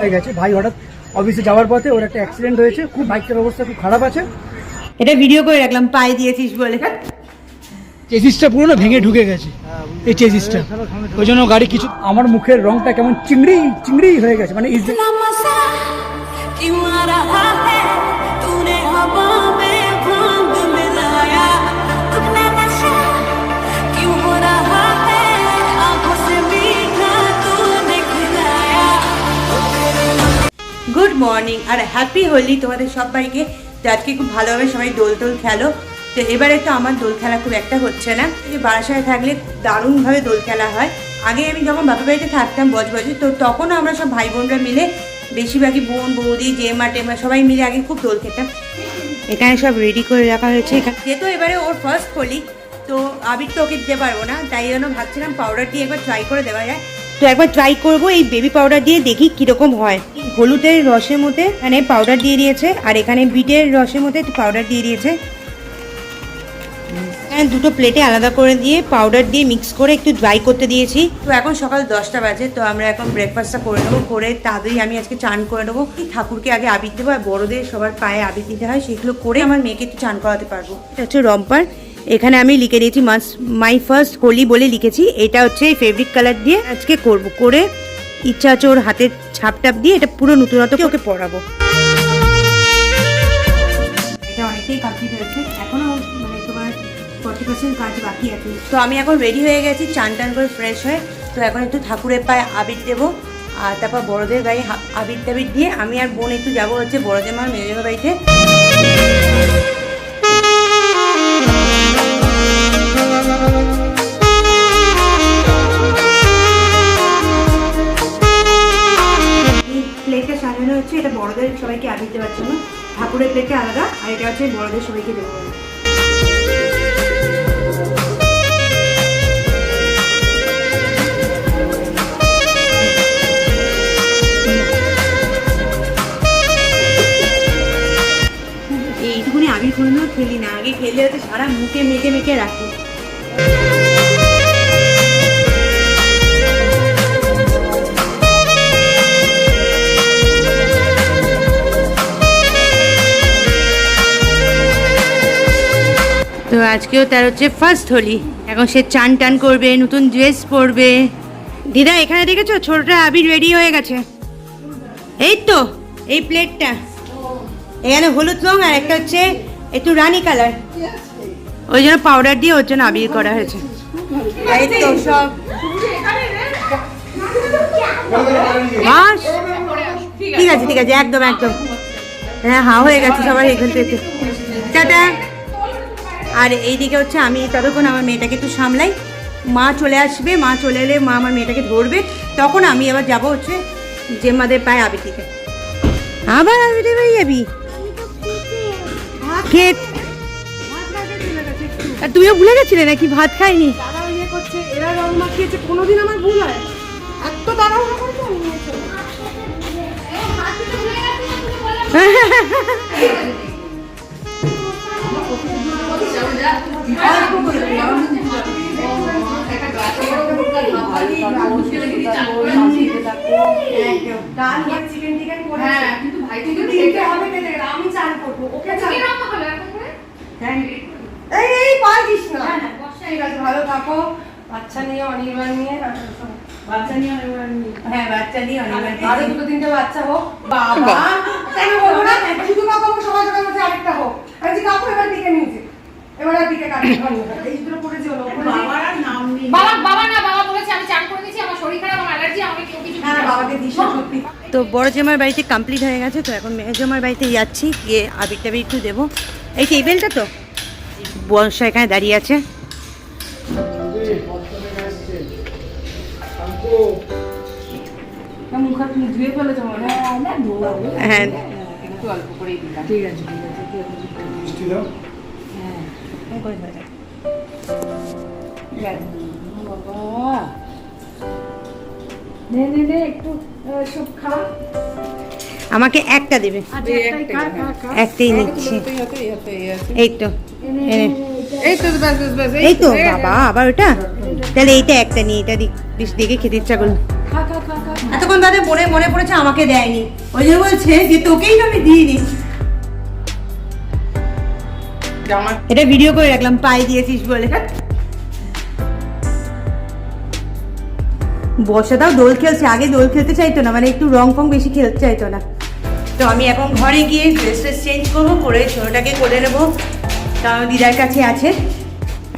হয়ে গেছে। ভাই হঠাৎ অফিসে যাওয়ার পথে ওর একটা অ্যাক্সিডেন্ট হয়েছে। খুব বাইকটার অবস্থা খুব খারাপ আছে। এটা ভিডিও করে রাখলাম পায়ে দিয়েছিস বলে। চেজিসটা পুরো না ভেঙে ঢুকে গেছে। এই চেজিসটা ওই জন্য গাড়ি কিছু আমার মুখের রংটা কেমন চিংড়ি চিংড়ি হয়ে গেছে। মানে ইজ- মর্নিং আর হ্যাপি হোলি তোমাদের সবাইকে। তো আজকে খুব ভালোভাবে সবাই দোল টোল খেলো। তো এবারে তো আমার দোল খেলা খুব একটা হচ্ছে না। যে বারাসায় থাকলে দারুণভাবে দোল খেলা হয়। আগে আমি যখন বাপের বাড়িতে থাকতাম বজবজে তো তখনও আমরা সব ভাই বোনরা মিলে বেশিরভাগই বোন বৌদি জেমা টেমা সবাই মিলে আগে খুব দোল খেতাম। এখানে সব রেডি করে রাখা হয়েছে। এখানে যেহেতু এবারে ওর ফার্স্ট হোলি তো আবির তো ওকে দিতে পারব না তাই জন্য ভাবছিলাম পাউডার দিয়ে একবার ট্রাই করে দেওয়া যায় তো একবার ট্রাই করব, এই বেবি পাউডার দিয়ে দেখি কীরকম হয়। হলুদের রসের মধ্যে এখানে পাউডার দিয়ে দিয়েছে, আর এখানে বিটের রসের মধ্যে একটু পাউডার দিয়ে দিয়েছে। হ্যাঁ দুটো প্লেটে আলাদা করে দিয়ে পাউডার দিয়ে মিক্স করে একটু ড্রাই করতে দিয়েছি। তো এখন সকাল দশটা বাজে, তো আমরা এখন ব্রেকফাস্টটা করে নেব, করে তাড়াতাড়ি আমি আজকে চান করে নেব। ঠাকুরকে আগে আবির দেবো, আর বড়দের সবার পায়ে আবির দিতে হয়, সেগুলো করে আমার মেয়েকে একটু চান করাতে পারব। এটা হচ্ছে রম্পার এখানে আমি লিখে দিয়েছি মাস মাই ফার্স্ট হোলি বলে লিখেছি। এটা হচ্ছে এই ফেব্রিক কালার দিয়ে আজকে করব করে ইচ্ছা আছে ওর হাতের ছাপ টাপ দিয়ে এটা পুরো নতুনত্ব ওকে পরাবো। এটা অনেকটাই কমপ্লিট হয়েছে। এখনও মানে তোমার ফর্টি পার্সেন্ট কাজ বাকি আছে। তো আমি এখন রেডি হয়ে গেছি চান টান করে ফ্রেশ হয়ে। তো এখন একটু ঠাকুরের পায়ে আবির দেবো। আর তারপর বড়দের গায়ে আবির টাবির দিয়ে আমি আর বোন একটু যাব হচ্ছে বড়দের মার মেজের বাড়িতে হচ্ছে এটা বড়দের সবাইকে আবির দেওয়ার জন্য। ঠাকুরের প্লেটটা আলাদা, আর এটা হচ্ছে বড়দের সবাইকে দেবো এইটুকুনি আবির কোনোদিনও খেলি না। আগে খেলে হচ্ছে সারা মুখে মেখে মেখে রাখি তো আজকেও তার হচ্ছে ফার্স্ট হোলি। এখন সে চান টান করবে, নতুন ড্রেস পরবে। দিদা, এখানে দেখেছ? ছোটটা আবির রেডি হয়ে গেছে। এই তো, এই প্লেটটা এখানে হলুদ রং আর একটা হচ্ছে একটু রানি কালার ওই জন্য পাউডার দিয়ে ওর জন্য আবির করা হয়েছে। এই তো সব। ঠিক আছে ঠিক আছে, একদম একদম। হ্যাঁ হা, হয়ে গেছে সবাই এখান থেকে। টাটা। আর এইদিকে হচ্ছে আমি ততক্ষণ আমার মেয়েটাকে একটু সামলাই। মা চলে আসবে মা চলে এলে মা আমার মেয়েটাকে ধরবে। তখন আমি আবার যাব হচ্ছে জেম্মাদের পায়ে আবি থেকে আবার আবিতে বাড়ি যাবি? খেত। আর তুমিও ভুলে গেছিলে নাকি ভাত খাইনি? ইয়ে করছে এরা রং মাখিয়েছে কোনোদিন আমার ভুল হয়। এত তাড়াহুড়ো করছে আমি আমি চাল করব ওকে এই এই পারিস না ঠিক আছে ভালো থাকো বাচ্চা নিয়ে অনির্বাণ নিয়ে বাচ্চা নিয়ে অনির্বাণ নিয়ে হ্যাঁ বাচ্চা দিয়ে আরও দুটো তিনটে বাচ্চা হোক বাবা কেন বলব না? শুধু কাকু সবাই সবার মধ্যে আরেকটা হোক। আমি যে কাকু এবার দিকে নিয়েছে। এবার আর দিকে কাটে এই দুটো পড়েছে হলো বাবা বাবা না বাবা বলেছে আমি চান করে দিয়েছি আমার শরীর খারাপ আমার অ্যালার্জি আমাকে কেউ কিছু বাবাকে দিস সত্যি। তো বড় জামার বাড়িতে কমপ্লিট হয়ে গেছে তো এখন মেয়ে জামার বাড়িতে যাচ্ছি গিয়ে আবির টাবির একটু দেবো। এই টেবিলটা তো। বর্ষা এখানে দাঁড়িয়ে আছে। হয়। ঠিক আছে ঠিক আছে বাবা নে নে নে একটু সব খা আমাকে একটা দেবে আচ্ছা একটাই খা একটাই নিচ্ছি এই তো এনে। এই তো বাবা আবার ওটা? তাহলে এইটা একটা নিয়ে এটা দিক বেশ দেখে খেতে ইচ্ছা করল। এতক্ষণ তাদের মনে মনে পড়েছে আমাকে দেয়নি। ওই জন্য বলছে যে তোকেই তো আমি দিইনি। এটা ভিডিও করে রাখলাম পাই দিয়েছিস বলে। বর্ষাটাও দোল খেলছে, আগে দোল খেলতে চাইতো না মানে একটু রং ফং বেশি খেলতে চাইতো না। তো আমি এখন ঘরে গিয়ে ড্রেস ট্রেস চেঞ্জ করব, করে ছোটোটাকে করে নেব। কারণ দিদার কাছে আছে।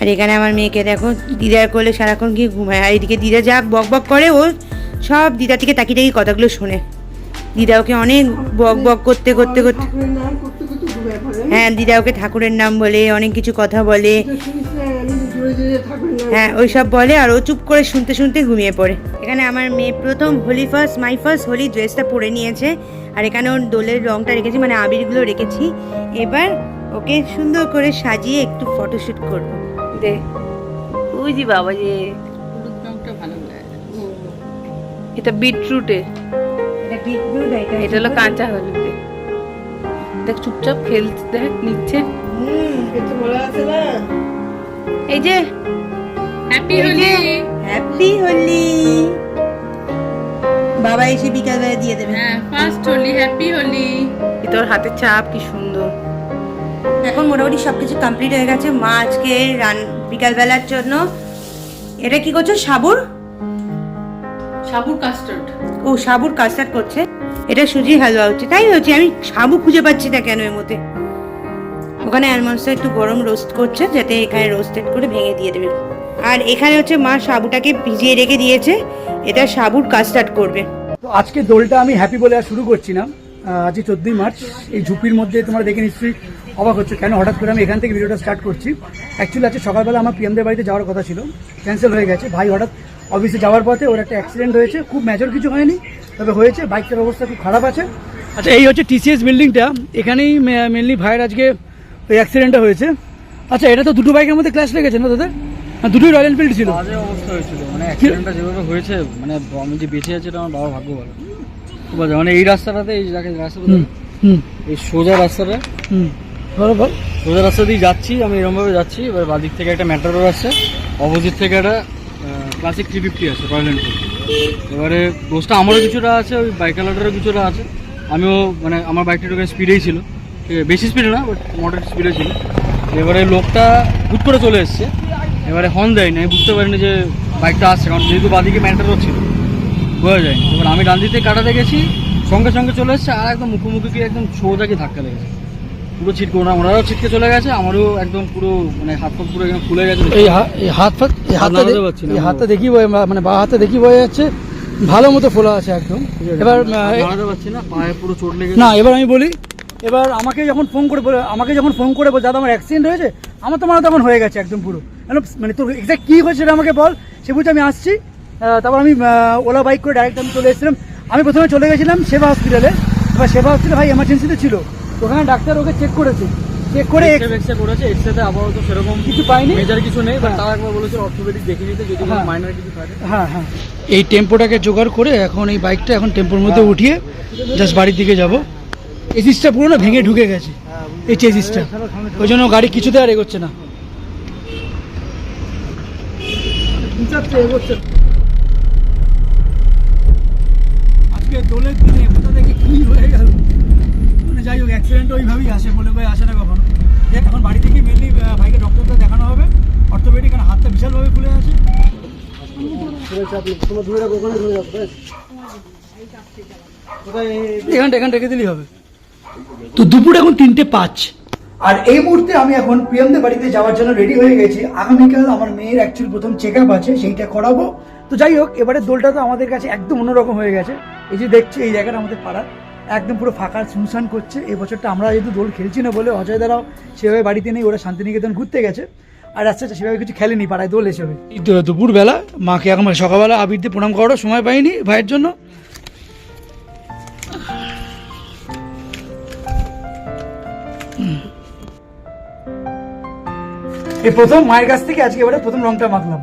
আর এখানে আমার মেয়েকে দেখো, দিদার করলে সারাক্ষণ গিয়ে ঘুমায়। আর এদিকে দিদা যা বক বক করে, ও সব দিদার থেকে তাকিয়ে তাকিয়ে কথাগুলো শোনে। দিদা ওকে অনেক বক বক করতে করতে করতে হ্যাঁ দিদা ওকে ঠাকুরের নাম বলে অনেক কিছু কথা বলে। হ্যাঁ ওই সব বলে আর ও চুপ করে শুনতে শুনতে ঘুমিয়ে পড়ে। এখানে আমার মেয়ে প্রথম Holi first my first Holi ড্রেসটা পরে নিয়েছে। আর এখানে ওর দোলের রংটা রেখেছি মানে আবিরগুলো রেখেছি। এবার ওকে সুন্দর করে সাজিয়ে একটু ফটোশ্যুট করব। দে। ওই যে বাবা যে। এটা বিটরুটে। এটা বিটরুট এটা হলো কাঁচা হলুদে। দেখ চুপচাপ খেলতে দেখ নিচ্ছে। কিছু এই যে হ্যাপি হোলি হ্যাপি হোলি বাবা এসে বিকালবেলা দিয়ে দেবে। হ্যাঁ ফার্স্ট হোলি হ্যাপি হোলি তোর হাতের চাপ কি সুন্দর। এখন মোটামুটি সবকিছু কমপ্লিট হয়ে গেছে। মা আজকে রান বিকালবেলার জন্য এটা কি করছ? সাবুর? সাবুর কাস্টার্ড ও সাবুর কাস্টার্ড করছে। এটা সুজি হালুয়া হচ্ছে। তাই হচ্ছে, আমি সাবু খুঁজে পাচ্ছি না কেন এর মধ্যে? ওখানে অ্যালমন্ডসটা একটু গরম রোস্ট করছে, যাতে এখানে রোস্টেড করে ভেঙে দিয়ে দেবে। আর এখানে হচ্ছে মা সাবুটাকে ভিজিয়ে রেখে দিয়েছে, এটা সাবুর কাস্টার্ড করবে। তো আজকে দোলটা আমি হ্যাপি বলে আর শুরু করছি না। আজকে চোদ্দই মার্চ, এই ঝুপির মধ্যে তোমরা দেখে নিশ্চয়ই অবাক হচ্ছে কেন হঠাৎ করে আমি এখান থেকে ভিডিওটা স্টার্ট করছি। অ্যাকচুয়ালি আজকে সকালবেলা আমার পিএমদের বাড়িতে যাওয়ার কথা ছিল ক্যান্সেল হয়ে গেছে। ভাই হঠাৎ অফিসে যাওয়ার পথে ওর একটা অ্যাক্সিডেন্ট হয়েছে, খুব মেজর কিছু হয়নি। তবে হয়েছে বাইকটার অবস্থা খুব খারাপ আছে। আচ্ছা এই হচ্ছে টিসিএস বিল্ডিংটা এখানেই মেনলি ভাইয়ের আজকে ওই অ্যাক্সিডেন্টটা হয়েছে। আচ্ছা এটা তো দুটো বাইকের মধ্যে ক্লাস লেগেছে না দাদা? দুটোই রয়্যাল এনফিল্ড ছিল। বাজে অবস্থা হয়েছিল মানে অ্যাক্সিডেন্টটা যেভাবে হয়েছে মানে আমি যে বেঁচে আছি এটা আমার বাবার ভাগ্য ভালো। খুব বাজে মানে এই রাস্তাটাতে এই যাকে রাস্তাটা এই সোজা রাস্তাটা। হুম বল সোজা রাস্তা দিয়ে যাচ্ছি আমি এরকমভাবে যাচ্ছি এবার বাদিক থেকে একটা ম্যাটারোর আসছে অপোজিট থেকে একটা ক্লাসিক থ্রি ফিফটি আছে রয়্যাল এনফিল্ড এবারে দোষটা আমারও কিছুটা আছে, ওই বাইক বাইকালাটারও কিছুটা আছে। আমিও মানে আমার বাইকটা একটু স্পিডেই ছিল। বেশি স্পিডে না বাট মডারেট স্পিডে ছিল। এবারে লোকটা হুট করে চলে এসছে। এবারে হর্ন দেয়নি আমি বুঝতে পারিনি যে বাইকটা আসছে, কারণ যেহেতু বাদিকে ম্যাটারও ছিল। বোঝা যায়নি। এবার আমি ডান থেকে কাটাতে গেছি, সঙ্গে সঙ্গে চলে এসছে, আর একদম মুখোমুখি একদম সোজা গিয়ে ধাক্কা লেগেছে। পুরো ছিটকে ওরা ওনারাও ছিটকে চলে গেছে আমারও একদম পুরো মানে হাত পা পুরো একদম ফুলে গেছে এই এই হাত ফাত এই হাত হাতটা না। এই হাতটা দেখি বয়ে- মানে বা হাতে দেখি বয়ে যাচ্ছে ভালো মতো ফোলা আছে একদম। এবার না পায়ে পুরো চোট না এবার আমি বলি এবার আমাকে যখন ফোন করে বলে আমাকে যখন ফোন করে বল দাদা আমার অ্যাক্সিডেন্ট হয়েছে? আমার তো মনে হয় তখন হয়ে গেছে একদম পুরো। মানে তোর এক্সাক্ট কী হয়েছে সেটা আমাকে বল সে বলছে আমি আসছি। তারপর আমি ওলা বাইক করে ডাইরেক্ট আমি চলে এসেছিলাম। আমি প্রথমে চলে গেছিলাম সেবা হসপিটালে এবার সেবা হসপিটালে ভাই এমার্জেন্সিতে ছিল। ওখানে ডাক্তার ওকে চেক করেছে। চেক করে এক্সরে করেছে এক্সরেতে আপাতত সেরকম কিছু পাইনি? মেজার কিছু নেই বাট হ্যাঁ। তাও একবার বলেছে অর্থোপেডিক দেখে নিতে যদি হ্যাঁ। মাইনার কিছু থাকে। হ্যাঁ হ্যাঁ। এই টেম্পোটাকে জোগাড় করে এখন এই বাইকটা এখন টেম্পোর মধ্যে উঠিয়ে জাস্ট বাড়ির দিকে যাব। চেসিসটা পুরো না ভেঙে ঢুকে গেছে এই চেসিসটা ওই জন্য গাড়ি কিছুতে আর এগোচ্ছে না। আজকে দোলের দিনে কোথা থেকে কি হয়ে গেল? মানে যাই হোক অ্যাক্সিডেন্ট ওইভাবেই আসে বলে কয়ে আসে না কখনো। দেখ এখন বাড়ি থেকে মেনলি বাইকে ডক্টরটা দেখানো হবে। অর্থোপেডিক কারণ হাতটা বিশালভাবে ফুলে আছে। এখানটা এখান রেখে দিলেই হবে। তো দুপুর এখন তিনটে পাঁচ। আর এই মুহূর্তে আমি এখন প্রিয়মদের বাড়িতে যাওয়ার জন্য রেডি হয়ে গেছি। আগামীকাল আমার মেয়ের অ্যাকচুয়ালি প্রথম চেক আপ আছে সেইটা করাবো। তো যাই হোক এবারে দোলটা তো আমাদের কাছে একদম অন্যরকম হয়ে গেছে। এই যে দেখছি এই জায়গাটা আমাদের পাড়ার। একদম পুরো ফাঁকা শুনশান করছে। এই বছরটা আমরা যেহেতু দোল খেলছি না বলে অজয় দ্বারাও সেভাবে বাড়িতে নেই ওরা শান্তিনিকেতন ঘুরতে গেছে। আর আস্তে আস্তে সেভাবে কিছু খেলেনি পাড়ায় দোল হিসেবে। দুপুরবেলা মাকে এখন সকালবেলা আবির দিয়ে প্রণাম করারও সময় পাইনি ভাইয়ের জন্য। এই প্রথম মায়ের কাছ থেকে আজকে এবারে প্রথম রংটা মাখলাম।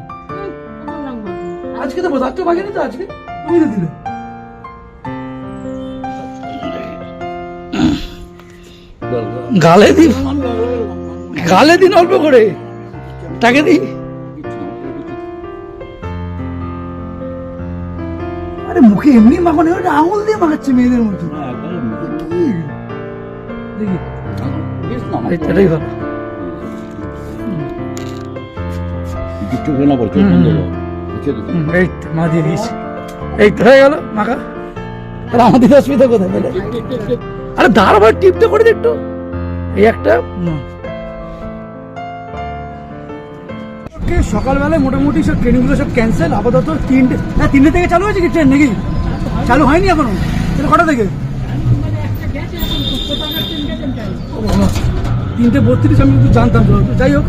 আজকে তো বোঝাচ্ছ বাজেনি তো আজকে? তুমি তো দিলে। গালে গালে দিন অল্প করে। তাকে দি আরে মুখে এমনি মাখানো আঙুল দিয়ে মাখাচ্ছে মেয়েদের মতো এই দিয়েছি। এই তো হয়ে গেল মাখা। আমাদের অসুবিধা কোথায়? পেলে আরে দাঁড়াবার টিপতে করে একটু। এই একটা। সকালবেলায় মোটামুটি সব ট্রেনগুলো সব ক্যান্সেল আপাতত তিনটে হ্যাঁ তিনটে থেকে চালু হয়েছে কি ট্রেন নাকি? চালু হয়নি এখনও? তাহলে কটা থেকে? তিনটে বত্রিশ, আমি কিন্তু জানতাম তো। যাই হোক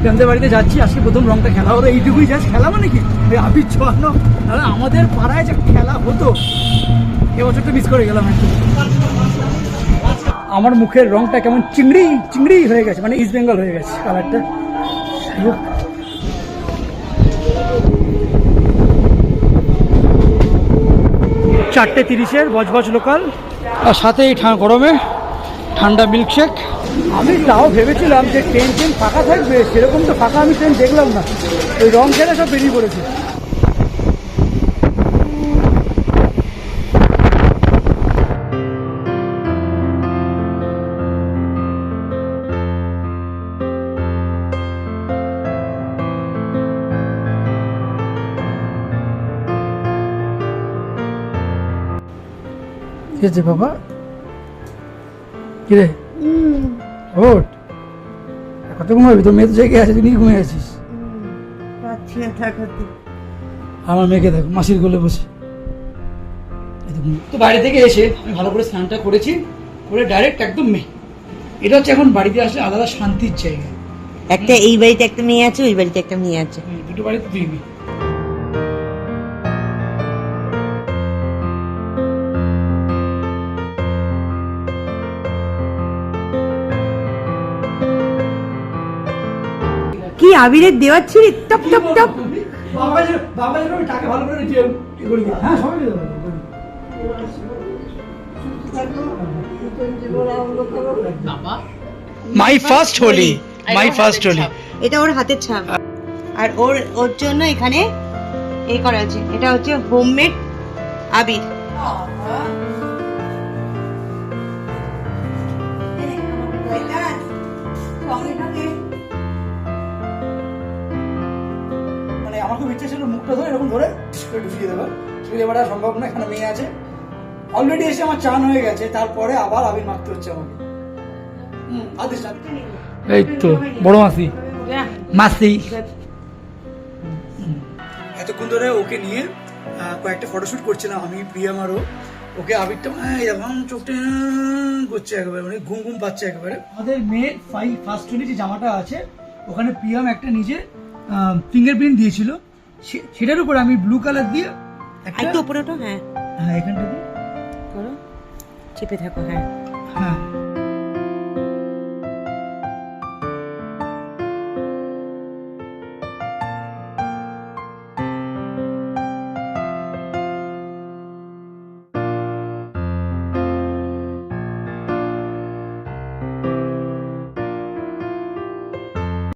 প্রেমদের বাড়িতে যাচ্ছি, আজকে প্রথম রংটা খেলা হলো এইটুকুই জাস্ট খেলা মানে কি? আবির ছোয়ানো আমাদের পাড়ায় যে খেলা হতো এবছরটা মিস করে গেলাম আমার মুখের রংটা কেমন চিংড়ি চিংড়ি হয়ে গেছে মানে ইস্ট বেঙ্গল হয়ে গেছে কালারটা চারটে তিরিশের বজবজ লোকাল আর সাথে এই গরমে ঠান্ডা মিল্কশেক আমি তাও ভেবেছিলাম যে ট্রেন ট্রেন ফাঁকা থাকবে, সেরকম তো ফাঁকা আমি ট্রেন দেখলাম না। ওই রং খেলে সব বেরিয়ে পড়েছে। হয়েছে বাবা? কিরে? ওট কত ঘুমাবি তোর মেয়ে তো জেগে আছে তুই ঘুমিয়ে আছিস। আমার মেয়েকে দেখো মাসির কোলে বসে। তো বাইরে থেকে এসে আমি ভালো করে স্নানটা করেছি করে ডাইরেক্ট একদম মেয়ে। এটা হচ্ছে এখন বাড়িতে আসলে আলাদা শান্তির জায়গা। একটা এই বাড়িতে একটা মেয়ে আছে ওই বাড়িতে একটা মেয়ে আছে। দুটো বাড়িতে দুই মেয়ে। কি আবিরের দেওয়ার ছিলি টপ টপ টপ। করি হ্যাঁ my first Holi my first Holi. এটা ওর হাতের ছাপ। আর ওর ওর জন্য এখানে এ করা আছে এটা হচ্ছে হোমমেড আবির। আমার খুব ইচ্ছে ছিল মুখটা ধরে এরকম ধরে ঢুকিয়ে দেবো। কিন্তু এবার সম্ভব না এখানে মেয়ে আছে। অলরেডি এসে আমার চান হয়ে গেছে তারপরে আবার আবির মাখতে হচ্ছে আমাকে। হুম আদিস এই তো বড় মাসি। মাসি। এতক্ষণ ধরে ওকে নিয়ে কয়েকটা ফটোশুট করছিলাম আমি প্রিয়াম আরও ওকে আবিরটা মানে এরকম চোখটা করছে একেবারে মানে ঘুম ঘুম পাচ্ছে একেবারে। আমাদের মেয়ের ফাই ফার্স্ট যে জামাটা আছে ওখানে প্রিয়াম একটা নিজে ফিঙ্গারপ্রিন্ট দিয়েছিল। সেটার উপর আমি ব্লু কালার দিয়ে একটা উপরে ওঠো হ্যাঁ। হ্যাঁ এখানটা দিয়ে। করো। চেপে থাকো হ্যাঁ। হ্যাঁ।